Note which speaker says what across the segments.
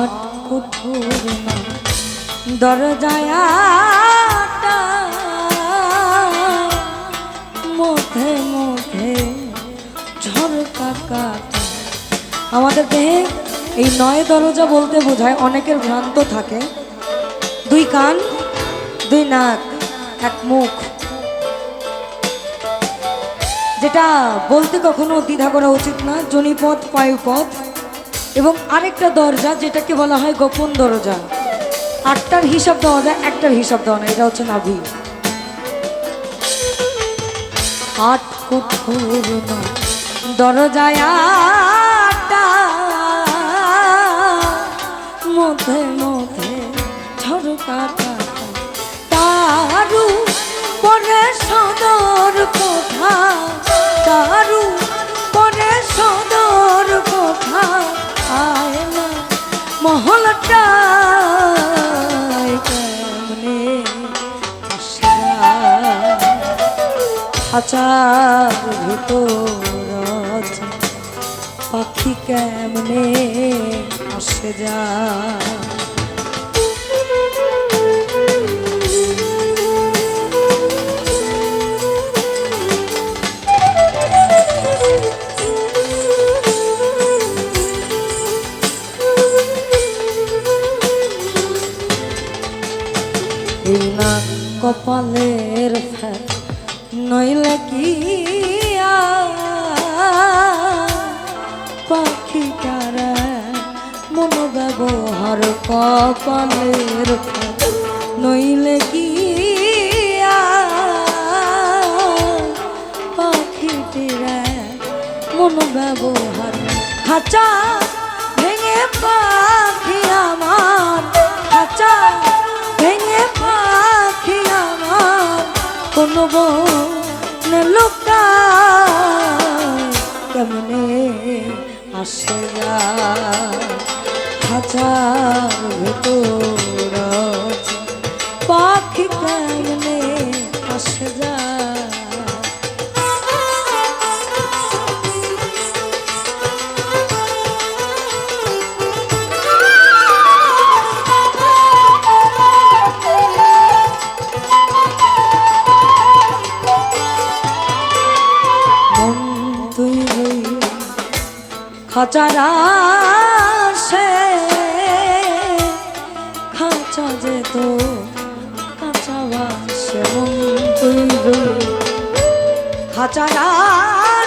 Speaker 1: আট কুঠুর দরজায় মধ্যে মধ্যে ঝরকা কাটা। আমাদের দেহে এই নয় দরজা বলতে বোঝায় অনেকের ভ্রান্ত থাকে। দুই কান, দুই নাক, এক মুখ। যেটা বলতে কখনো দ্বিধা করা উচিত না, জনিপথ, পায়ুপথ। এবং আরেকটা দরজা যেটাকে বলা হয় গোপন দরজা। আটটার হিসাব দেওয়া যায়, একটার হিসাব দেওয়া না এটা হচ্ছে নাভি। আট কুঠুর না দরজায় আটটা, মধ্যে মধ্যে ঝরকা খাঁচার ভিতর পাখি কেমনে আসে যা কপালের ফের নইলে কি পাখিটারা মন ব্যবহার কপালের নইলে কি পাখিটিরা মন ব্যবহার খাঁচা ভেঙে পাখি আমার, খাঁচা আসে হাজার ভেতর খাঁচারা সে খাঁচা যে তো কাঁচা বাসে মন তুই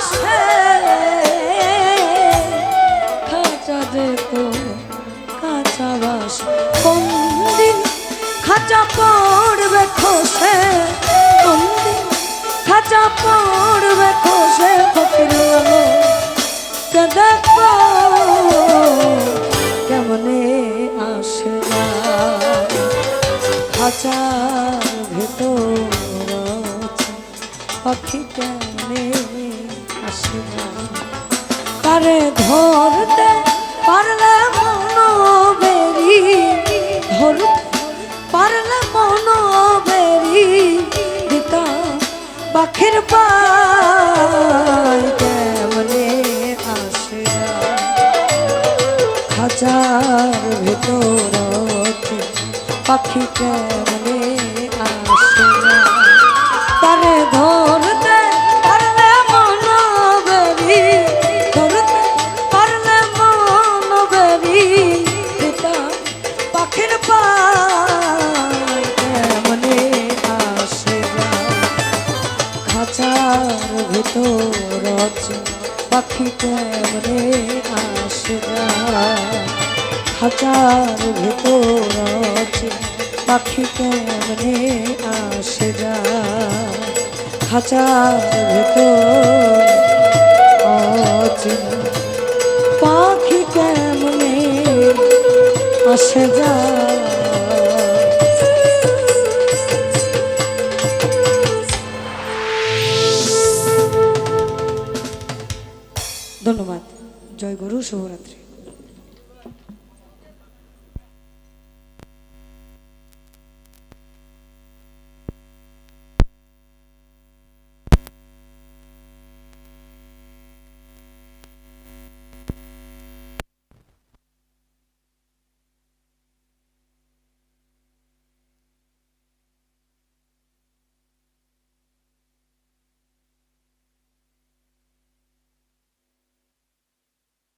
Speaker 1: সে খাঁচা যে তো কাঁচা বাস কোন খাঁচা পড়বে খসে কোন দিন খাঁচা পড়বে খসে, ফকির দেখো আসে না? খাঁচার ভেতর পাখি আসে না? তারে ধরতে পারলে মন বেরি, ধরতে পারলে মন বেরি পাখির পায় কেমনে আসে না? ধরতে পারলে মন বেরি ধরতে পাখির পায় আসে না? খাঁচার ভেতর পাখি কেমনে আসে না? ভেতর আছে পাখি কেমনে আসে যা খাঁচার ভেতর আছে পাখি কেমনে আসে যা? ধন্যবাদ। জয় গুরু, শুভরাত্রি।